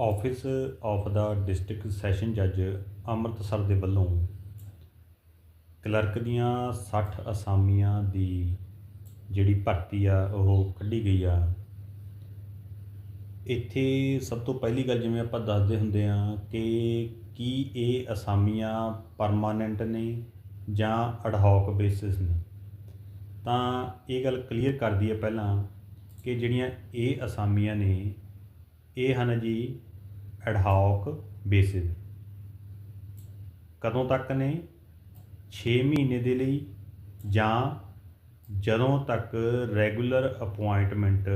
Office of the district session ਜੱਜ ਅੰਮ੍ਰਿਤਸਰ ਦੇ ਵੱਲੋਂ ਕਲਰਕ ਦੀਆਂ 60 ਅਸਾਮੀਆਂ ਦੀ ਜਿਹੜੀ ਭਰਤੀ ਆ, ਉਹ ਕੱਢੀ ਗਈ ਆ। ਇੱਥੇ ਸਭ ਤੋਂ ਪਹਿਲੀ ਗੱਲ ਜਿਵੇਂ ਆਪਾਂ ਦੱਸਦੇ ਹੁੰਦੇ ਆ ਕਿ ਕੀ ਇਹ ਅਸਾਮੀਆਂ ਪਰਮਾਨੈਂਟ ਨੇ ਜਾਂ ਅਡਹੌਕ ਬੇਸਿਸ ਨੇ? ਤਾਂ ਇਹ ਗੱਲ ਕਲੀਅਰ ਕਰਦੀ ਹੈ ਪਹਿਲਾਂ ਕਿ ਜਿਹੜੀਆਂ ਇਹ ਅਸਾਮੀਆਂ ਨੇ, ਇਹ ਹਨ ਜੀ ਐਡਹੌਕ ਬੇਸਿਸ ਕਦੋਂ ਤੱਕ ਨੇ? 6 ਮਹੀਨੇ ਦੇ ਲਈ ਜਾਂ ਜਦੋਂ ਤੱਕ ਰੈਗੂਲਰ ਅਪਾਇੰਟਮੈਂਟ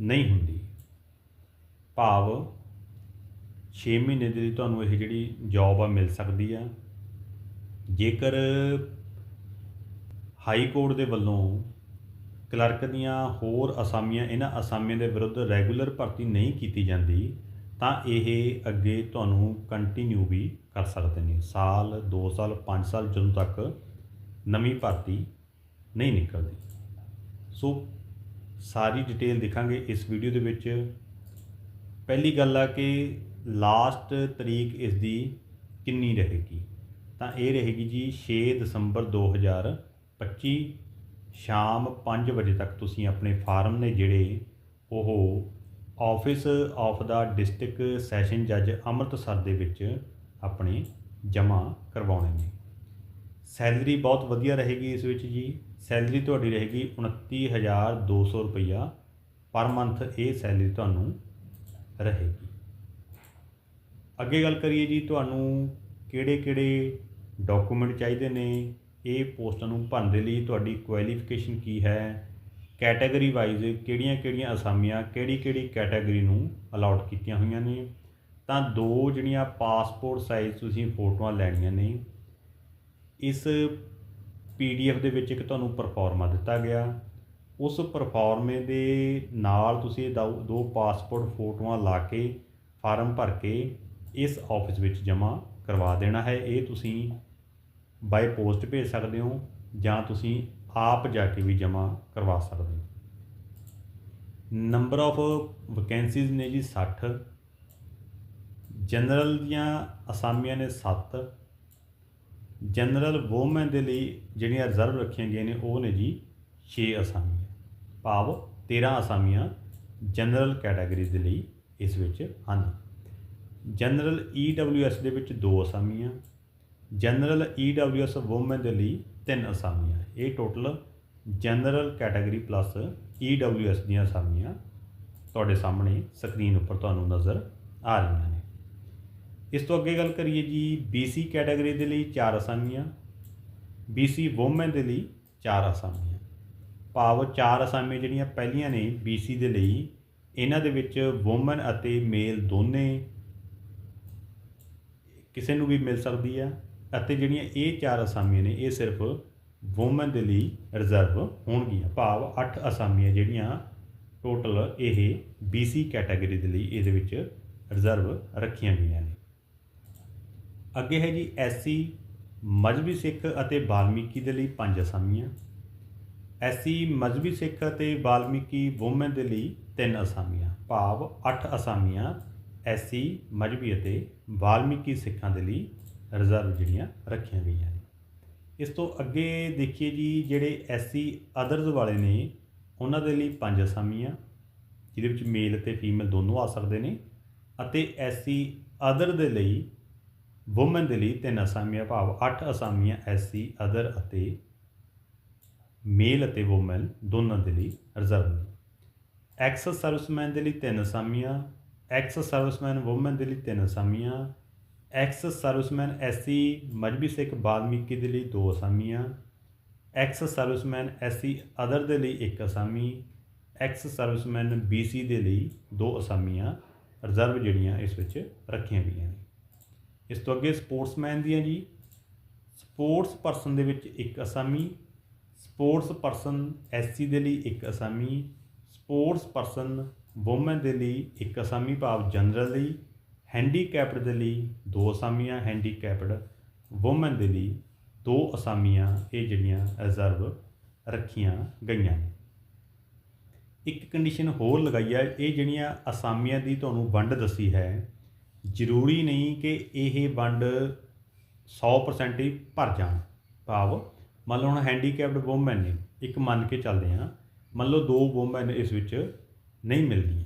ਨਹੀਂ ਹੁੰਦੀ? ਭਾਵ 6 ਮਹੀਨੇ ਦੇ ਲਈ ਤੁਹਾਨੂੰ ਇਹ ਜਿਹੜੀ ਜੌਬ ਆ ਮਿਲ ਸਕਦੀ ਆ। ਜੇਕਰ ਹਾਈ ਕੋਰਟ ਦੇ ਵੱਲੋਂ ਕਲਰਕ ਦੀਆਂ ਹੋਰ ਅਸਾਮੀਆਂ, ਇਹਨਾਂ ਅਸਾਮੀਆਂ ਦੇ ਵਿਰੁੱਧ ਰੈਗੂਲਰ ਭਰਤੀ ਨਹੀਂ ਕੀਤੀ ਜਾਂਦੀ ਤਾਂ ਇਹ ਅੱਗੇ ਤੁਹਾਨੂੰ ਕੰਟੀਨਿਊ ਵੀ ਕਰ ਸਕਦੇ ਨੇ। ਸਾਲ 2 ਸਾਲ 5 ਸਾਲ ਜਦੋਂ ਤੱਕ ਨਵੀਂ ਭਰਤੀ ਨਹੀਂ ਨਿਕਲਦੀ। ਸੋ ਸਾਰੀ ਡਿਟੇਲ ਦੇਖਾਂਗੇ ਇਸ ਵੀਡੀਓ ਦੇ ਵਿੱਚ। ਪਹਿਲੀ ਗੱਲ ਆ ਕਿ ਲਾਸਟ ਤਰੀਕ ਇਸ ਦੀ ਕਿੰਨੀ ਰਹੇਗੀ? ਤਾਂ ਇਹ ਰਹੇਗੀ ਜੀ 6 ਦਸੰਬਰ 2025 ਸ਼ਾਮ 5 ਵਜੇ ਤੱਕ ਤੁਸੀਂ ਆਪਣੇ ਫਾਰਮ ਨੇ ਜਿਹੜੇ ਉਹ office of the district session ਜੱਜ ਅੰਮ੍ਰਿਤਸਰ ਦੇ ਵਿੱਚ ਆਪਣੇ ਜਮ੍ਹਾਂ ਕਰਵਾਉਣੇ ਨੇ। ਸੈਲਰੀ ਬਹੁਤ ਵਧੀਆ ਰਹੇਗੀ ਇਸ ਵਿੱਚ ਜੀ। ਸੈਲਰੀ ਤੁਹਾਡੀ ਰਹੇਗੀ 29200 ਰੁਪਈਆ ਪਰ ਮੰਥ ਇਹ ਸੈਲਰੀ ਤੁਹਾਨੂੰ ਰਹੇਗੀ। ਅੱਗੇ ਗੱਲ ਕਰੀਏ ਜੀ ਤੁਹਾਨੂੰ ਕਿਹੜੇ ਕਿਹੜੇ ਡਾਕੂਮੈਂਟ ਚਾਹੀਦੇ ਨੇ? ਇਹ ਪੋਸਟਾਂ ਨੂੰ ਭਰਨ ਦੇ ਲਈ ਤੁਹਾਡੀ ਕੁਆਲੀਫਿਕੇਸ਼ਨ ਕੀ ਹੈ? ਕੈਟਾਗਰੀ ਵਾਈਜ਼ ਕਿਹੜੀਆਂ-ਕਿਹੜੀਆਂ ਅਸਾਮੀਆਂ ਕਿਹੜੀ-ਕਿਹੜੀ ਕੈਟਾਗਰੀ ਨੂੰ ਅਲਾਉਟ ਕੀਤੀਆਂ ਹੋਈਆਂ ਨੇ। ਤਾਂ ਦੋ ਜਿਹੜੀਆਂ ਪਾਸਪੋਰਟ ਸਾਈਜ਼ ਤੁਸੀਂ ਫੋਟੋਆਂ ਲੈਣੀਆਂ ਨੇ, ਇਸ ਪੀਡੀਐਫ ਦੇ ਵਿੱਚ ਇੱਕ ਤੁਹਾਨੂੰ ਪਰਫਾਰਮਾ ਦਿੱਤਾ ਗਿਆ। ਉਸ ਪਰਫਾਰਮੇ ਦੇ ਨਾਲ ਤੁਸੀਂ ਦੋ ਪਾਸਪੋਰਟ ਫੋਟੋਆਂ ਲਾ ਕੇ, ਫਾਰਮ ਭਰ ਕੇ ਇਸ ਆਫਿਸ ਵਿੱਚ ਜਮ੍ਹਾਂ ਕਰਵਾ ਦੇਣਾ ਹੈ। ਇਹ ਤੁਸੀਂ ਬਾਈ ਪੋਸਟ ਭੇਜ ਸਕਦੇ ਹੋ ਜਾਂ ਤੁਸੀਂ ਆਪ ਜਾ ਕੇ ਵੀ ਜਮ੍ਹਾਂ ਕਰਵਾ ਸਕਦੇ ਹੋ। ਨੰਬਰ ਆਫ ਵੈਕੈਂਸੀਜ਼ ਨੇ ਜੀ 60 ਜਨਰਲ ਦੀਆਂ ਅਸਾਮੀਆਂ ਨੇ 7 ਜਨਰਲ ਵੂਮਨ ਦੇ ਲਈ ਜਿਹੜੀਆਂ ਰਿਜ਼ਰਵ ਰੱਖੀਆਂ ਗਈਆਂ ਨੇ, ਉਹ ਨੇ ਜੀ 6 ਅਸਾਮੀਆਂ। ਭਾਵ 13 ਅਸਾਮੀਆਂ ਜਨਰਲ ਕੈਟਾਗਰੀ ਦੇ ਲਈ ਇਸ ਵਿੱਚ ਹਨ। ਜਨਰਲ ਈਡਬਲਯੂਐਸ ਦੇ ਵਿੱਚ ਦੋ ਅਸਾਮੀਆਂ। ਜਨਰਲ ਈਡਬਲਯੂਐਸ ਵੂਮਨ ਦੇ ਲਈ ਤਿੰਨ ਅਸਾਮੀਆਂ। ਇਹ total general category plus EWS ਦੀਆਂ ਅਸਾਮੀਆਂ ਤੁਹਾਡੇ ਸਾਹਮਣੇ ਸਕਰੀਨ ਉੱਪਰ ਤੁਹਾਨੂੰ ਨਜ਼ਰ ਆ ਰਹੀਆਂ ਨੇ। ਇਸ ਤੋਂ ਅੱਗੇ ਗੱਲ ਕਰੀਏ ਜੀ BC ਕੈਟਾਗਰੀ ਦੇ ਲਈ ਚਾਰ ਅਸਾਮੀਆਂ BC ਵੂਮਨ ਦੇ ਲਈ ਚਾਰ ਅਸਾਮੀਆਂ। ਭਾਵ ਚਾਰ ਅਸਾਮੀਆਂ ਜਿਹੜੀਆਂ ਪਹਿਲੀਆਂ ਨੇ BC ਦੇ ਲਈ, ਇਹਨਾਂ ਦੇ ਵਿੱਚ ਵੂਮਨ ਅਤੇ ਮੇਲ ਦੋਨੇ ਕਿਸੇ ਨੂੰ ਵੀ ਮਿਲ ਸਕਦੀ ਆ। ਅਤੇ ਜਿਹੜੀਆਂ ਇਹ ਚਾਰ ਅਸਾਮੀਆਂ ਨੇ, ਇਹ ਸਿਰਫ ਵੂਮਨ ਦੇ ਲਈ ਰਿਜ਼ਰਵ ਹੋਣਗੀਆਂ। ਭਾਵ 8 ਅਸਾਮੀਆਂ ਜਿਹੜੀਆਂ ਟੋਟਲ ਇਹ BC ਕੈਟਾਗਰੀ ਦੇ ਲਈ ਇਹਦੇ ਵਿੱਚ ਰਿਜ਼ਰਵ ਰੱਖੀਆਂ ਗਈਆਂ ਨੇ। ਅੱਗੇ ਹੈ ਜੀ SC ਮਜਬੀ ਸਿੱਖ ਅਤੇ ਬਾਲਮੀਕੀ ਦੇ ਲਈ ਪੰਜ ਅਸਾਮੀਆਂ। SC ਮਜਬੀ ਸਿੱਖ ਅਤੇ ਬਾਲਮੀਕੀ ਵੂਮਨ ਦੇ ਲਈ ਤਿੰਨ ਅਸਾਮੀਆਂ। ਭਾਵ 8 ਅਸਾਮੀਆਂ SC ਮਜਬੀ ਅਤੇ ਬਾਲਮੀਕੀ ਸਿੱਖਾਂ ਦੇ ਲਈ ਰਿਜ਼ਰਵ ਜਿਹੜੀਆਂ ਰੱਖੀਆਂ ਗਈਆਂ ਨੇ। ਇਸ ਤੋਂ ਅੱਗੇ ਦੇਖੀਏ ਜੀ, ਜਿਹੜੇ ਐਸਸੀ ਅਦਰਜ਼ ਵਾਲੇ ਨੇ, ਉਹਨਾਂ ਦੇ ਲਈ ਪੰਜ ਅਸਾਮੀਆਂ, ਜਿਹਦੇ ਵਿੱਚ ਮੇਲ ਅਤੇ ਫੀਮੇਲ ਦੋਨੋਂ ਆ ਸਕਦੇ ਨੇ ਅਤੇ ਐਸਸੀ ਅਦਰ ਦੇ ਲਈ ਔਮਨ ਦੇ ਲਈ ਤਿੰਨ ਅਸਾਮੀਆਂ ਭਾਵ 8 ਅਸਾਮੀਆਂ ਐਸਸੀ ਅਦਰ ਅਤੇ ਮੇਲ ਅਤੇ ਔਮਨ ਦੋਨਾਂ ਦੇ ਲਈ ਰਿਜ਼ਰਵ ਨੇ। ਐਕਸ ਸਰਵਿਸਮੈਨ ਦੇ ਲਈ ਤਿੰਨ ਅਸਾਮੀਆਂ ਐਕਸ ਸਰਵਿਸਮੈਨ ਔਮਨ ਦੇ ਲਈ ਤਿੰਨ ਅਸਾਮੀਆਂ ex serviceman SC Mazhabi Sikh Balmiki ਦੇ ਲਈ ਦੋ ਅਸਾਮੀਆਂ। ਐਕਸ ਸਰਵਿਸਮੈਨ ਐਸਸੀ ਅਦਰ ਦੇ ਲਈ ਇੱਕ ਅਸਾਮੀ। ਐਕਸ ਸਰਵਿਸਮੈਨ ਬੀਸੀ ਦੇ ਲਈ ਦੋ ਅਸਾਮੀਆਂ। ਰਿਜ਼ਰਵ ਜਿਹੜੀਆਂ ਇਸ ਵਿੱਚ ਰੱਖੀਆਂ ਗਈਆਂ ਨੇ। ਇਸ ਤੋਂ ਅੱਗੇ ਸਪੋਰਟਸਮੈਨ ਦੀਆਂ ਜੀ। ਸਪੋਰਟਸ ਪਰਸਨ ਦੇ ਵਿੱਚ ਇੱਕ ਅਸਾਮੀ। ਸਪੋਰਟਸ ਪਰਸਨ ਐਸਸੀ ਦੇ ਲਈ ਇੱਕ ਅਸਾਮੀ। ਸਪੋਰਟਸ ਪਰਸਨ ਔਮਨ ਦੇ ਲਈ ਇੱਕ ਅਸਾਮੀ ਭਾਵ ਜਨਰਲ ਲਈ। ਹੈਂਡੀਕੈਪਡ ਦੇ ਲਈ ਦੋ ਅਸਾਮੀਆਂ, ਹੈਂਡੀਕੈਪਡ ਔਮਨ ਦੇ ਲਈ ਦੋ ਅਸਾਮੀਆਂ, ਇਹ ਜਿਹੜੀਆਂ ਰਿਜ਼ਰਵ ਰੱਖੀਆਂ ਗਈਆਂ ਨੇ। ਇੱਕ ਕੰਡੀਸ਼ਨ ਹੋਰ ਲਗਾਈ ਹੈ ਇਹ ਜਿਹੜੀਆਂ ਅਸਾਮੀਆਂ ਦੀ ਤੁਹਾਨੂੰ ਵੰਡ ਦੱਸੀ ਹੈ, ਜ਼ਰੂਰੀ ਨਹੀਂ ਕਿ ਇਹ ਵੰਡ 100% ਹੀ ਭਰ ਜਾਣ। ਭਾਵ ਮੰਨ ਲਓ ਹੁਣ ਹੈਂਡੀਕੈਪਡ ਵੂਮਨ ਨੇ, ਇੱਕ ਮੰਨ ਕੇ ਚੱਲਦੇ ਹਾਂ, ਮੰਨ ਲਓ ਦੋ ਵੂਮਨ ਇਸ ਵਿੱਚ ਨਹੀਂ ਮਿਲਦੀਆਂ।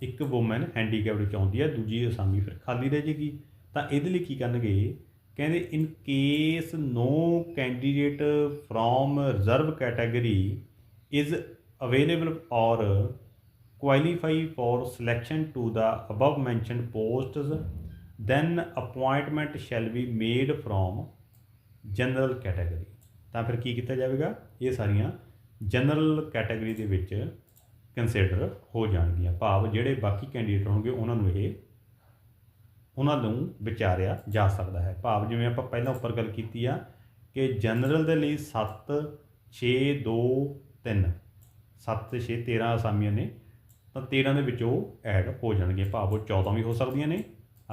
ਇੱਕ ਔਮਨ ਹੈਂਡੀਕੈਪਡ ਚ ਆਉਂਦੀ ਹੈ ਦੂਜੀ ਅਸਾਮੀ ਫਿਰ ਖਾਲੀ ਰਹਿ ਜੇਗੀ ਤਾਂ ਇਹਦੇ ਲਈ ਕੀ ਕਰਨਗੇ ਕਹਿੰਦੇ in case no candidate from reserve category is available or qualify for selection to the above mentioned posts then appointment shall be made from general category ਤਾਂ ਫਿਰ ਕੀ ਕੀਤਾ ਜਾਵੇਗਾ ਇਹ ਸਾਰੀਆਂ ਜਨਰਲ ਕੈਟਾਗਰੀ ਦੇ ਵਿੱਚ ਕੰਸੀਡਰ ਹੋ ਜਾਣਗੀਆਂ। ਭਾਵ ਜਿਹੜੇ ਬਾਕੀ ਕੈਂਡੀਡੇਟ ਹੋਣਗੇ, ਉਹਨਾਂ ਨੂੰ ਇਹ ਉਹਨਾਂ ਨੂੰ ਵਿਚਾਰਿਆ ਜਾ ਸਕਦਾ ਹੈ। ਭਾਵ ਜਿਵੇਂ ਆਪਾਂ ਪਹਿਲਾਂ ਉੱਪਰ ਗੱਲ ਕੀਤੀ ਆ ਕਿ ਜਨਰਲ ਦੇ ਲਈ 7 6 2 3 7 ਤੇ 6 13 ਅਸਾਮੀਆਂ ਨੇ, ਤਾਂ 13 ਦੇ ਵਿੱਚ ਉਹ ਐਡ ਹੋ ਜਾਣਗੇ ਭਾਵ ਉਹ 14 ਵੀ ਹੋ ਸਕਦੀਆਂ ਨੇ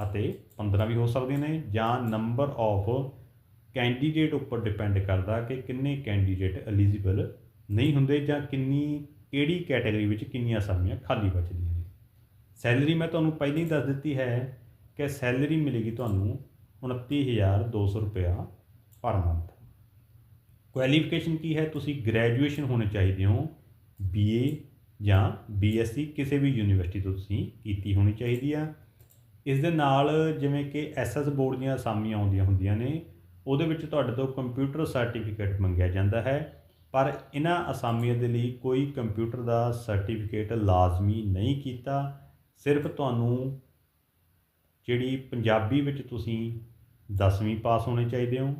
ਅਤੇ 15 ਵੀ ਹੋ ਸਕਦੀਆਂ ਨੇ ਜਾਂ ਨੰਬਰ ਆਫ ਕੈਂਡੀਡੇਟ ਉੱਪਰ ਡਿਪੈਂਡ ਕਰਦਾ ਕਿ ਕਿੰਨੇ ਕੈਂਡੀਡੇਟ ਐਲੀਜੀਬਲ ਨਹੀਂ ਹੁੰਦੇ ਜਾਂ ਕਿੰਨੀ ਕਿਹੜੀ ਕੈਟਾਗਰੀ ਵਿੱਚ ਕਿੰਨੀਆਂ ਅਸਾਮੀਆਂ ਖਾਲੀ ਬਚਦੀਆਂ ਨੇ? ਸੈਲਰੀ ਮੈਂ ਤੁਹਾਨੂੰ ਪਹਿਲਾਂ ਹੀ ਦੱਸ ਦਿੱਤੀ ਹੈ ਕਿ ਸੈਲਰੀ ਮਿਲੇਗੀ ਤੁਹਾਨੂੰ 29200 ਰੁਪਇਆ ਪਰ ਮੰਥ ਕੁਆਲੀਫਿਕੇਸ਼ਨ ਕੀ ਹੈ? ਤੁਸੀਂ ਗ੍ਰੈਜੂਏਸ਼ਨ ਹੋਣੇ ਚਾਹੀਦੇ ਹੋ ਬੀਏ ਜਾਂ ਬੀਐਸਸੀ ਕਿਸੇ ਵੀ ਯੂਨੀਵਰਸਿਟੀ ਤੋਂ ਤੁਸੀਂ ਕੀਤੀ ਹੋਣੀ ਚਾਹੀਦੀ ਆ। ਇਸ ਦੇ ਨਾਲ ਜਿਵੇਂ ਕਿ ਐਸਐਸ ਬੋਰਡ ਦੀਆਂ ਅਸਾਮੀਆਂ ਆਉਂਦੀਆਂ ਹੁੰਦੀਆਂ ਨੇ, ਉਹਦੇ ਵਿੱਚ ਤੁਹਾਡੇ ਤੋਂ ਕੰਪਿਊਟਰ ਸਰਟੀਫਿਕੇਟ ਮੰਗਿਆ ਜਾਂਦਾ ਹੈ। ਪਰ ਇਹਨਾਂ ਅਸਾਮੀਆਂ ਦੇ ਲਈ ਕੋਈ ਕੰਪਿਊਟਰ ਦਾ ਸਰਟੀਫਿਕੇਟ ਲਾਜ਼ਮੀ ਨਹੀਂ ਕੀਤਾ। ਸਿਰਫ ਤੁਹਾਨੂੰ ਜਿਹੜੀ ਪੰਜਾਬੀ ਵਿੱਚ ਤੁਸੀਂ 10ਵੀਂ ਪਾਸ ਹੋਣੇ ਚਾਹੀਦੇ ਹੋ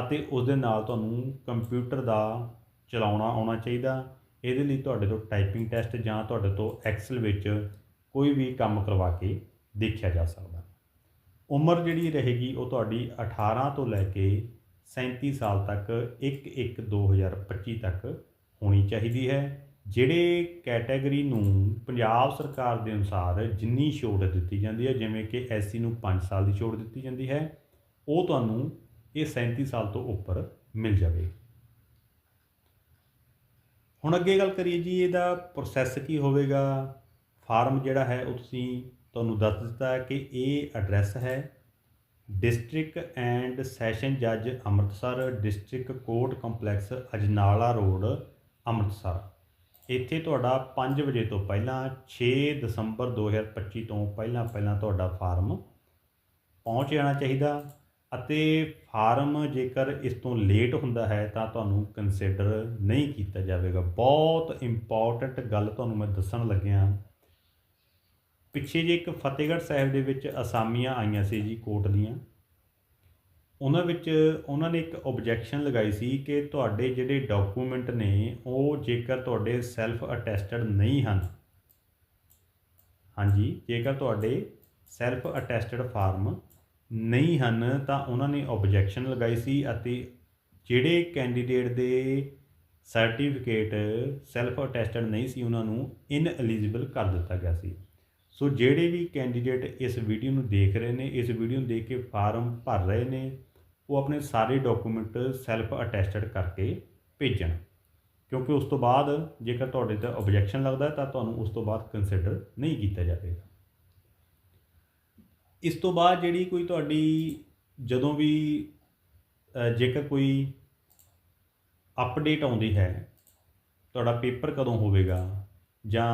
ਅਤੇ ਉਸ ਦੇ ਨਾਲ ਤੁਹਾਨੂੰ ਕੰਪਿਊਟਰ ਦਾ ਚਲਾਉਣਾ ਆਉਣਾ ਚਾਹੀਦਾ। ਇਹਦੇ ਲਈ ਤੁਹਾਡੇ ਤੋਂ ਟਾਈਪਿੰਗ ਟੈਸਟ ਜਾਂ ਤੁਹਾਡੇ ਤੋਂ ਐਕਸਲ ਵਿੱਚ ਕੋਈ ਵੀ ਕੰਮ ਕਰਵਾ ਕੇ ਦੇਖਿਆ ਜਾ ਸਕਦਾ। ਉਮਰ ਜਿਹੜੀ ਰਹੇਗੀ ਉਹ ਤੁਹਾਡੀ 18 ਤੋਂ ਲੈ ਕੇ 37 ਸਾਲ ਤੱਕ 1/1/2025 ਤੱਕ ਹੋਣੀ ਚਾਹੀਦੀ ਹੈ। ਜਿਹੜੇ ਕੈਟਾਗਰੀ ਨੂੰ ਪੰਜਾਬ ਸਰਕਾਰ ਦੇ ਅਨੁਸਾਰ ਜਿੰਨੀ ਛੋਟ ਦਿੱਤੀ ਜਾਂਦੀ ਹੈ, ਜਿਵੇਂ ਕਿ ਐਸਸੀ ਨੂੰ 5 ਸਾਲ ਦੀ ਛੋਟ ਦਿੱਤੀ ਜਾਂਦੀ ਹੈ, ਉਹ ਤੁਹਾਨੂੰ ਇਹ 37 ਸਾਲ ਤੋਂ ਉੱਪਰ ਮਿਲ ਜਾਵੇ। ਹੁਣ ਅੱਗੇ ਗੱਲ ਕਰੀਏ ਜੀ, ਇਹਦਾ ਪ੍ਰੋਸੈਸ ਕੀ ਹੋਵੇਗਾ? ਫਾਰਮ ਜਿਹੜਾ ਹੈ, ਉਹ ਤੁਸੀਂ ਤੁਹਾਨੂੰ ਦੱਸ ਦਿੱਤਾ ਕਿ ਇਹ ਐਡਰੈਸ ਹੈ। ਡਿਸਟ੍ਰਿਕਟ ਐਂਡ ਸੈਸ਼ਨ ਜੱਜ Amritsar, district court complex, Ajnala road, Amritsar. ਇੱਥੇ ਤੁਹਾਡਾ 5 ਵਜੇ ਤੋਂ ਪਹਿਲਾਂ 6 ਦਸੰਬਰ 2025 ਤੋਂ ਪਹਿਲਾਂ ਪਹਿਲਾਂ ਤੁਹਾਡਾ ਫਾਰਮ ਪਹੁੰਚ ਜਾਣਾ ਚਾਹੀਦਾ ਅਤੇ ਫਾਰਮ ਜੇਕਰ ਇਸ ਤੋਂ ਲੇਟ ਹੁੰਦਾ ਹੈ ਤਾਂ ਤੁਹਾਨੂੰ ਕੰਸੀਡਰ ਨਹੀਂ ਕੀਤਾ ਜਾਵੇਗਾ। ਬਹੁਤ ਇੰਪੋਰਟੈਂਟ ਗੱਲ ਤੁਹਾਨੂੰ ਮੈਂ ਦੱਸਣ ਲੱਗਿਆ ਪਿੱਛੇ ਜੇ ਇੱਕ ਫਤਿਹਗੜ੍ਹ ਸਾਹਿਬ ਦੇ ਵਿੱਚ ਅਸਾਮੀਆਂ ਆਈਆਂ ਸੀ ਜੀ ਕੋਰਟ ਦੀਆਂ, ਉਹਨਾਂ ਵਿੱਚ ਉਹਨਾਂ ਨੇ ਇੱਕ ਆਬਜੈਕਸ਼ਨ ਲਗਾਈ ਸੀ ਕਿ ਤੁਹਾਡੇ ਜਿਹੜੇ ਡਾਕੂਮੈਂਟ ਨੇ, ਉਹ ਜੇਕਰ ਤੁਹਾਡੇ ਸੈਲਫ ਅਟੈਸਟਡ ਨਹੀਂ ਹਨ, ਹਾਂਜੀ, ਜੇਕਰ ਤੁਹਾਡੇ ਸੈਲਫ ਅਟੈਸਟਡ ਫਾਰਮ ਨਹੀਂ ਹਨ, ਤਾਂ ਉਹਨਾਂ ਨੇ ਆਬਜੈਕਸ਼ਨ ਲਗਾਈ ਸੀ ਅਤੇ ਜਿਹੜੇ ਕੈਂਡੀਡੇਟ ਦੇ ਸਰਟੀਫਿਕੇਟ ਸੈਲਫ ਅਟੈਸਟਡ ਨਹੀਂ ਸੀ, ਉਹਨਾਂ ਨੂੰ ਇਨ ਐਲੀਜੀਬਲ ਕਰ ਦਿੱਤਾ ਗਿਆ ਸੀ। ਸੋ ਜਿਹੜੇ ਵੀ ਕੈਂਡੀਡੇਟ ਇਸ ਵੀਡੀਓ ਨੂੰ ਦੇਖ ਰਹੇ ਨੇ, ਇਸ ਵੀਡੀਓ ਨੂੰ ਦੇਖ ਕੇ ਫਾਰਮ ਭਰ ਰਹੇ ਨੇ, ਉਹ ਆਪਣੇ ਸਾਰੇ ਡਾਕੂਮੈਂਟ ਸੈਲਫ ਅਟੈਸਟਡ ਕਰਕੇ ਭੇਜਣ। ਕਿਉਂਕਿ ਉਸ ਤੋਂ ਬਾਅਦ ਜੇਕਰ ਤੁਹਾਡੇ ਤੇ ਆਬਜੈਕਸ਼ਨ ਲੱਗਦਾ ਤਾਂ ਤੁਹਾਨੂੰ ਉਸ ਤੋਂ ਬਾਅਦ ਕੰਸੀਡਰ ਨਹੀਂ ਕੀਤਾ ਜਾਵੇਗਾ। ਇਸ ਤੋਂ ਬਾਅਦ ਜਿਹੜੀ ਕੋਈ ਤੁਹਾਡੀ ਜਦੋਂ ਵੀ ਜੇਕਰ ਕੋਈ ਅਪਡੇਟ ਆਉਂਦੀ ਹੈ, ਤੁਹਾਡਾ ਪੇਪਰ ਕਦੋਂ ਹੋਵੇਗਾ ਜਾਂ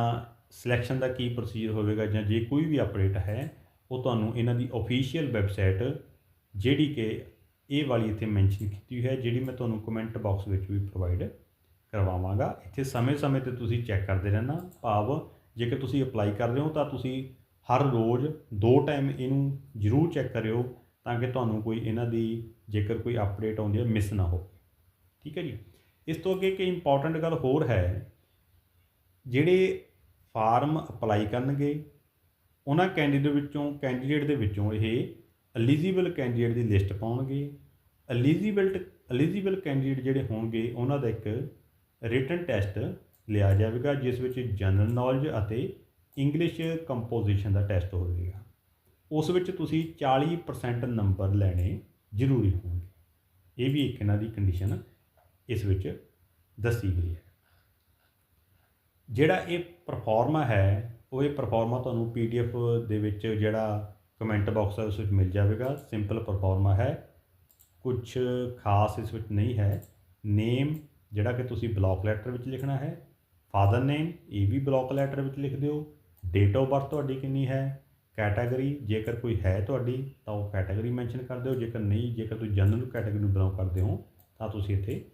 ਸਿਲੈਕਸ਼ਨ ਦਾ ਕੀ ਪ੍ਰੋਸੀਜਰ ਹੋਵੇਗਾ ਜਾਂ ਜੇ ਕੋਈ ਵੀ ਅਪਡੇਟ ਹੈ, ਉਹ ਤੁਹਾਨੂੰ ਇਹਨਾਂ ਦੀ ਅਫੀਸ਼ੀਅਲ ਵੈਬਸਾਈਟ ਜਿਹੜੀ ਕਿ ਇਹ ਵਾਲੀ ਇੱਥੇ ਮੈਂਸ਼ਨ ਕੀਤੀ ਹੋਈ ਹੈ, ਜਿਹੜੀ ਮੈਂ ਤੁਹਾਨੂੰ ਕਮੈਂਟ ਬਾਕਸ ਵਿੱਚ ਵੀ ਪ੍ਰੋਵਾਈਡ ਕਰਵਾਵਾਂਗਾ। ਇੱਥੇ ਸਮੇਂ-ਸਮੇਂ ਤੇ ਤੁਸੀਂ ਚੈੱਕ ਕਰਦੇ ਰਹਿਣਾ। ਭਾਵ ਜੇਕਰ ਤੁਸੀਂ ਅਪਲਾਈ ਕਰ ਰਹੇ ਹੋ, ਤਾਂ ਤੁਸੀਂ ਹਰ ਰੋਜ਼ ਦੋ ਟਾਈਮ ਇਹਨੂੰ ਜ਼ਰੂਰ ਚੈੱਕ ਕਰਿਓ ਤਾਂ ਕਿ ਤੁਹਾਨੂੰ ਕੋਈ ਇਹਨਾਂ ਦੀ ਜੇਕਰ ਕੋਈ ਅਪਡੇਟ ਆਉਂਦੀ ਹੈ ਮਿਸ ਨਾ ਹੋਵੇ। ਠੀਕ ਹੈ ਜੀ? ਇਸ ਤੋਂ ਅੱਗੇ ਇੱਕ ਇੰਪੋਰਟੈਂਟ ਗੱਲ ਹੋਰ ਹੈ, ਜਿਹੜੇ ਫਾਰਮ ਅਪਲਾਈ ਕਰਨਗੇ, ਉਹਨਾਂ ਕੈਂਡੀਡੇਟ ਵਿੱਚੋਂ, ਕੈਂਡੀਡੇਟ ਦੇ ਵਿੱਚੋਂ ਇਹ ਐਲੀਜੀਬਲ ਕੈਂਡੀਡੇਟ ਦੀ ਲਿਸਟ ਪਾਉਣਗੇ। ਐਲੀਜੀਬਲ ਐਲੀਜੀਬਲ ਕੈਂਡੀਡੇਟ ਜਿਹੜੇ ਹੋਣਗੇ, ਉਹਨਾਂ ਦਾ ਇੱਕ ਰਿਟਨ ਟੈਸਟ ਲਿਆ ਜਾਵੇਗਾ, ਜਿਸ ਵਿੱਚ ਜਨਰਲ ਨੌਲੇਜ ਅਤੇ ਇੰਗਲਿਸ਼ ਕੰਪੋਜੀਸ਼ਨ ਦਾ ਟੈਸਟ ਹੋਵੇਗਾ। ਉਸ ਵਿੱਚ ਤੁਸੀਂ 40% ਨੰਬਰ ਲੈਣੇ ਜ਼ਰੂਰੀ ਹੋਣਗੇ। ਇਹ ਵੀ ਇੱਕ ਇਹਨਾਂ ਦੀ ਕੰਡੀਸ਼ਨ ਇਸ ਵਿੱਚ ਦੱਸੀ ਗਈ ਹੈ। ਜਿਹੜਾ ਇਹ ਪਰਫਾਰਮਾ ਹੈ, ਉਹ ਇਹ ਪਰਫਾਰਮਾ ਤੁਹਾਨੂੰ ਪੀਡੀਐਫ ਦੇ ਵਿੱਚ ਜਿਹੜਾ ਕਮੈਂਟ ਬਾਕਸ ਹੈ, ਉਸ ਵਿੱਚ ਮਿਲ ਜਾਵੇਗਾ। ਸਿੰਪਲ ਪਰਫਾਰਮਾ ਹੈ। ਕੁਝ ਖਾਸ ਇਸ ਵਿੱਚ ਨਹੀਂ ਹੈ। ਨੇਮ ਜਿਹੜਾ ਕਿ ਤੁਸੀਂ ਬਲੌਕ ਲੈਟਰ ਵਿੱਚ ਲਿਖਣਾ ਹੈ। ਫਾਦਰ ਨੇਮ ਇਹ ਵੀ ਬਲੌਕ ਲੈਟਰ ਵਿੱਚ ਲਿਖ ਦਿਓ। ਡੇਟ ਆਫ ਬਰਥ ਤੁਹਾਡੀ ਕਿੰਨੀ ਹੈ? ਕੈਟਾਗਰੀ ਜੇਕਰ ਕੋਈ ਹੈ ਤੁਹਾਡੀ, ਤਾਂ ਉਹ ਕੈਟਾਗਰੀ ਮੈਂਸ਼ਨ ਕਰ ਦਿਓ। ਜੇਕਰ ਨਹੀਂ, ਜੇਕਰ ਤੁਸੀਂ ਜਨਰਲ ਕੈਟਾਗਰੀ ਨੂੰ ਬਿਲੋਂਗ ਕਰਦੇ ਹੋ, ਤਾਂ ਤੁਸੀਂ ਇੱਥੇ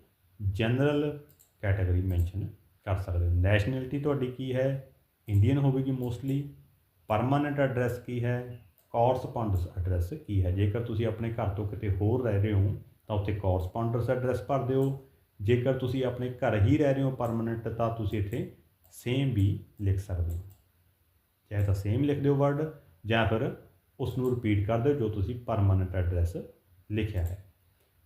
ਜਨਰਲ ਕੈਟਾਗਰੀ ਮੈਂਸ਼ਨ ਕਰ ਸਕਦੇ ਹੋ। ਨੈਸ਼ਨੈਲਿਟੀ ਤੁਹਾਡੀ ਕੀ ਹੈ? ਇੰਡੀਅਨ ਹੋਵੇਗੀ ਮੋਸਟਲੀ ਪਰਮਾਨੈਂਟ ਐਡਰੈਸ ਕੀ ਹੈ? ਕੋਰਸਪੌਂਡੈਂਸ ਐਡਰੈਸ ਕੀ ਹੈ? ਜੇਕਰ ਤੁਸੀਂ ਆਪਣੇ ਘਰ ਤੋਂ ਕਿਤੇ ਹੋਰ ਰਹਿ ਰਹੇ ਹੋ, ਤਾਂ ਉੱਥੇ ਕੋਰਸਪੌਂਡੈਂਸ ਐਡਰੈਸ ਭਰ ਦਿਓ। ਜੇਕਰ ਤੁਸੀਂ ਆਪਣੇ ਘਰ ਹੀ ਰਹਿ ਰਹੇ ਹੋ ਪਰਮਨੈਂਟ ਤਾਂ ਤੁਸੀਂ ਇੱਥੇ ਸੇਮ ਵੀ ਲਿਖ ਸਕਦੇ ਹੋ। ਚਾਹੇ ਤਾਂ ਸੇਮ ਲਿਖ ਦਿਓ ਵਰਡ ਜਾਂ ਫਿਰ ਉਸ ਨੂੰ ਰਿਪੀਟ ਕਰ ਦਿਓ ਜੋ ਤੁਸੀਂ ਪਰਮਨੈਂਟ ਐਡਰੈਸ ਲਿਖਿਆ ਹੈ।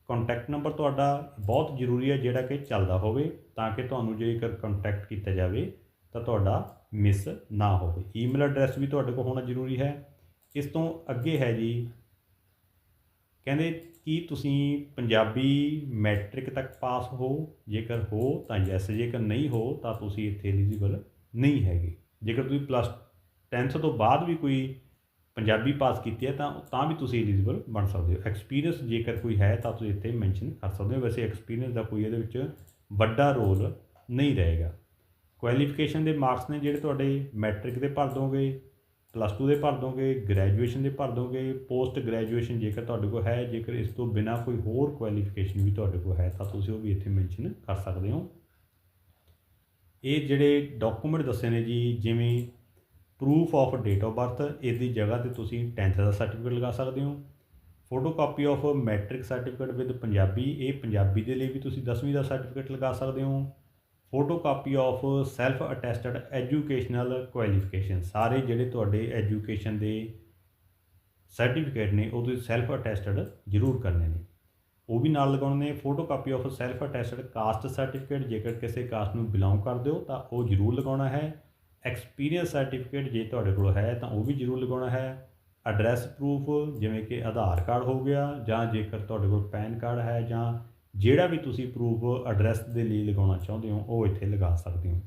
ਕੰਟੈਕਟ ਨੰਬਰ ਤੁਹਾਡਾ ਬਹੁਤ ਜ਼ਰੂਰੀ ਹੈ ਜਿਹੜਾ ਕਿ ਚੱਲਦਾ ਹੋਵੇ ਤਾਂ ਕਿ ਤੁਹਾਨੂੰ ਜੇਕਰ ਕੰਟੈਕਟ ਕੀਤਾ ਜਾਵੇ ਤਾਂ ਤੁਹਾਡਾ ਮਿਸ ਨਾ ਹੋਵੇ। ਈਮੇਲ ਐਡਰੈਸ ਵੀ ਤੁਹਾਡੇ ਕੋਲ ਹੋਣਾ ਜ਼ਰੂਰੀ ਹੈ। ਇਸ ਤੋਂ ਅੱਗੇ ਹੈ ਜੀ, ਕਹਿੰਦੇ ਕੀ ਤੁਸੀਂ ਪੰਜਾਬੀ ਮੈਟ੍ਰਿਕ ਤੱਕ ਪਾਸ ਹੋ? ਜੇਕਰ ਹੋ ਤਾਂ ਯੈਸ ਜੇਕਰ ਨਹੀਂ ਹੋ ਤਾਂ ਤੁਸੀਂ ਇੱਥੇ ਐਲੀਜੀਬਲ ਨਹੀਂ ਹੈਗੇ। ਜੇਕਰ ਤੁਸੀਂ ਪਲੱਸ 10th ਤੋਂ ਬਾਅਦ ਵੀ ਕੋਈ ਪੰਜਾਬੀ ਪਾਸ ਕੀਤੀ ਹੈ ਤਾਂ ਤਾਂ ਵੀ ਤੁਸੀਂ ਐਲੀਜੀਬਲ ਬਣ ਸਕਦੇ ਹੋ। ਐਕਸਪੀਰੀਅੰਸ ਜੇਕਰ ਕੋਈ ਹੈ ਤਾਂ ਤੁਸੀਂ ਇੱਥੇ ਮੈਂਸ਼ਨ ਕਰ ਸਕਦੇ ਹੋ। ਵੈਸੇ ਐਕਸਪੀਰੀਅੰਸ ਦਾ ਕੋਈ ਇਹਦੇ ਵਿੱਚ ਵੱਡਾ ਰੋਲ ਨਹੀਂ ਰਹੇਗਾ। ਕੁਆਲੀਫਿਕੇਸ਼ਨ ਦੇ ਮਾਰਕਸ ਨੇ ਜਿਹੜੇ ਤੁਹਾਡੇ ਮੈਟ੍ਰਿਕ ਦੇ ਭਰ ਦੋਗੇ ਪਲੱਸ 2 ਦੇ ਭਰ ਦੋਗੇ ਗ੍ਰੈਜੂਏਸ਼ਨ ਦੇ ਭਰ ਦੋਗੇ ਪੋਸਟ ਗ੍ਰੈਜੂਏਸ਼ਨ ਜੇਕਰ ਤੁਹਾਡੇ ਕੋਲ ਹੈ, ਜੇਕਰ ਇਸ ਤੋਂ ਬਿਨਾ ਕੋਈ ਹੋਰ ਕੁਆਲੀਫਿਕੇਸ਼ਨ ਵੀ ਤੁਹਾਡੇ ਕੋਲ ਹੈ ਤਾਂ ਤੁਸੀਂ ਉਹ ਵੀ ਇੱਥੇ ਮੈਂਸ਼ਨ ਕਰ ਸਕਦੇ ਹੋ। ਇਹ ਜਿਹੜੇ ਡਾਕੂਮੈਂਟ ਦੱਸੇ ਨੇ ਜੀ, ਜਿਵੇਂ proof of date of birth ਇਸ ਦੀ ਜਗ੍ਹਾ ਤੇ ਤੁਸੀਂ 10th ਦਾ ਸਰਟੀਫਿਕੇਟ ਲਗਾ ਸਕਦੇ ਹੋ। Photo copy of matric certificate with Punjabi, ਇਹ ਪੰਜਾਬੀ ਦੇ ਲਈ ਵੀ ਤੁਸੀਂ 10ਵੀਂ ਦਾ ਸਰਟੀਫਿਕੇਟ ਲਗਾ ਸਕਦੇ ਹੋ। Photo copy of self attested educational qualification ਸਾਰੇ ਜਿਹੜੇ ਤੁਹਾਡੇ ਐਜੂਕੇਸ਼ਨ ਦੇ ਸਰਟੀਫਿਕੇਟ ਨੇ ਉਹ ਤੁਸੀਂ ਸੈਲਫ ਅਟੈਸਟਡ ਜ਼ਰੂਰ ਕਰਨੇ ਨੇ। ਉਹ ਵੀ ਨਾਲ ਲਗਾਉਣੇ ਨੇ photo copy of self attested caste certificate ਜੇਕਰ ਕਿਸੇ ਕਾਸਟ ਨੂੰ ਬਿਲੋਂਗ ਕਰਦੇ ਹੋ ਤਾਂ ਉਹ ਜ਼ਰੂਰ ਲਗਾਉਣਾ ਹੈ। ਐਕਸਪੀਰੀਅੰਸ ਸਰਟੀਫਿਕੇਟ ਜੇ ਤੁਹਾਡੇ ਕੋਲ ਹੈ ਤਾਂ ਉਹ ਵੀ ਜ਼ਰੂਰ ਲਗਾਉਣਾ ਹੈ। ਐਡਰੈਸ ਪ੍ਰੂਫ ਜਿਵੇਂ ਕਿ ਆਧਾਰ ਕਾਰਡ ਹੋ ਗਿਆ ਜਾਂ ਜੇਕਰ ਤੁਹਾਡੇ ਕੋਲ ਪੈਨ ਕਾਰਡ ਹੈ ਜਾਂ ਜਿਹੜਾ ਵੀ ਤੁਸੀਂ ਪ੍ਰੂਫ ਐਡਰੈਸ ਦੇ ਲਈ ਲਗਾਉਣਾ ਚਾਹੁੰਦੇ ਹੋ, ਉਹ ਇੱਥੇ ਲਗਾ ਸਕਦੇ ਹੋ।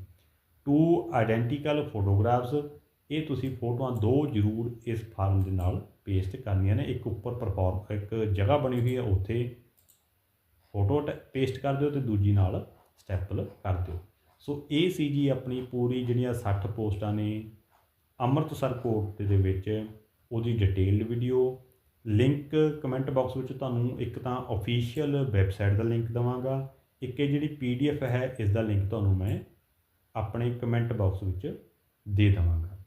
ਟੂ ਆਇਡੈਂਟੀਕਲ ਫੋਟੋਗ੍ਰਾਫਸ ਇਹ ਤੁਸੀਂ ਫੋਟੋਆਂ ਦੋ ਜ਼ਰੂਰ ਇਸ ਫਾਰਮ ਦੇ ਨਾਲ ਪੇਸਟ ਕਰਨੀਆਂ ਨੇ। ਇੱਕ ਉੱਪਰ ਪਰਫਾਰਮ ਇੱਕ ਜਗ੍ਹਾ ਬਣੀ ਹੋਈ ਹੈ, ਉੱਥੇ ਫੋਟੋ ਪੇਸਟ ਕਰ ਦਿਓ ਤੇ ਦੂਜੀ ਨਾਲ ਸਟੈਪਲ ਕਰ ਦਿਓ। ਸੋ ਇਹ ਸੀ ਜੀ ਆਪਣੀ ਪੂਰੀ ਜਿਹੜੀਆਂ 60 ਪੋਸਟਾਂ ਨੇ ਅੰਮ੍ਰਿਤਸਰ ਕੋਰਟ ਦੇ ਵਿੱਚ। ਉਹਦੀ detailed video, link comment box ਵਿੱਚ ਤੁਹਾਨੂੰ ਇੱਕ ਤਾਂ ਅਫੀਸ਼ੀਅਲ ਵੈਬਸਾਈਟ ਦਾ ਲਿੰਕ ਦਵਾਂਗਾ। ਇੱਕ ਇਹ ਜਿਹੜੀ ਪੀਡੀਐਫ ਹੈ, ਇਸ ਦਾ ਲਿੰਕ ਤੁਹਾਨੂੰ ਮੈਂ ਆਪਣੇ ਕਮੈਂਟ ਬਾਕਸ ਵਿੱਚ ਦੇ ਦਵਾਂਗਾ।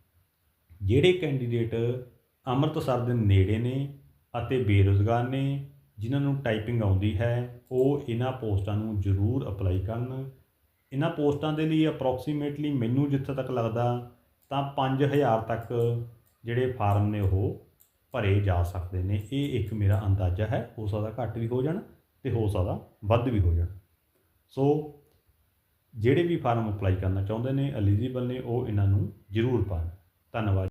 ਜਿਹੜੇ ਕੈਂਡੀਡੇਟ ਅੰਮ੍ਰਿਤਸਰ ਦੇ ਨੇੜੇ ਨੇ ਅਤੇ ਬੇਰੁਜ਼ਗਾਰ ਨੇ, ਜਿਨ੍ਹਾਂ ਨੂੰ ਟਾਈਪਿੰਗ ਆਉਂਦੀ ਹੈ, ਉਹ ਇਹਨਾਂ ਪੋਸਟਾਂ ਨੂੰ ਜ਼ਰੂਰ ਅਪਲਾਈ ਕਰਨ। ਇਹਨਾਂ ਪੋਸਟਾਂ ਦੇ ਲਈ ਅਪਰੋਕਸੀਮੇਟਲੀ ਮੈਨੂੰ ਜਿੱਥੇ ਤੱਕ ਲੱਗਦਾ ਤਾਂ 5000 ਤੱਕ ਜਿਹੜੇ ਫਾਰਮ ਨੇ ਉਹ ਭਰੇ ਜਾ ਸਕਦੇ ਨੇ। ਇਹ ਇੱਕ ਮੇਰਾ ਅੰਦਾਜ਼ਾ ਹੈ, ਹੋ ਸਕਦਾ ਘੱਟ ਵੀ ਹੋ ਜਾਣ ਤੇ ਹੋ ਸਕਦਾ ਵੱਧ ਵੀ ਹੋ ਜਾਣ। ਸੋ ਜਿਹੜੇ ਵੀ ਫਾਰਮ ਅਪਲਾਈ ਕਰਨਾ ਚਾਹੁੰਦੇ ਨੇ ਐਲੀਜੀਬਲ ਨੇ, ਉਹ ਇਹਨਾਂ ਨੂੰ ਜ਼ਰੂਰ ਭਰਨ ਧੰਨਵਾਦ।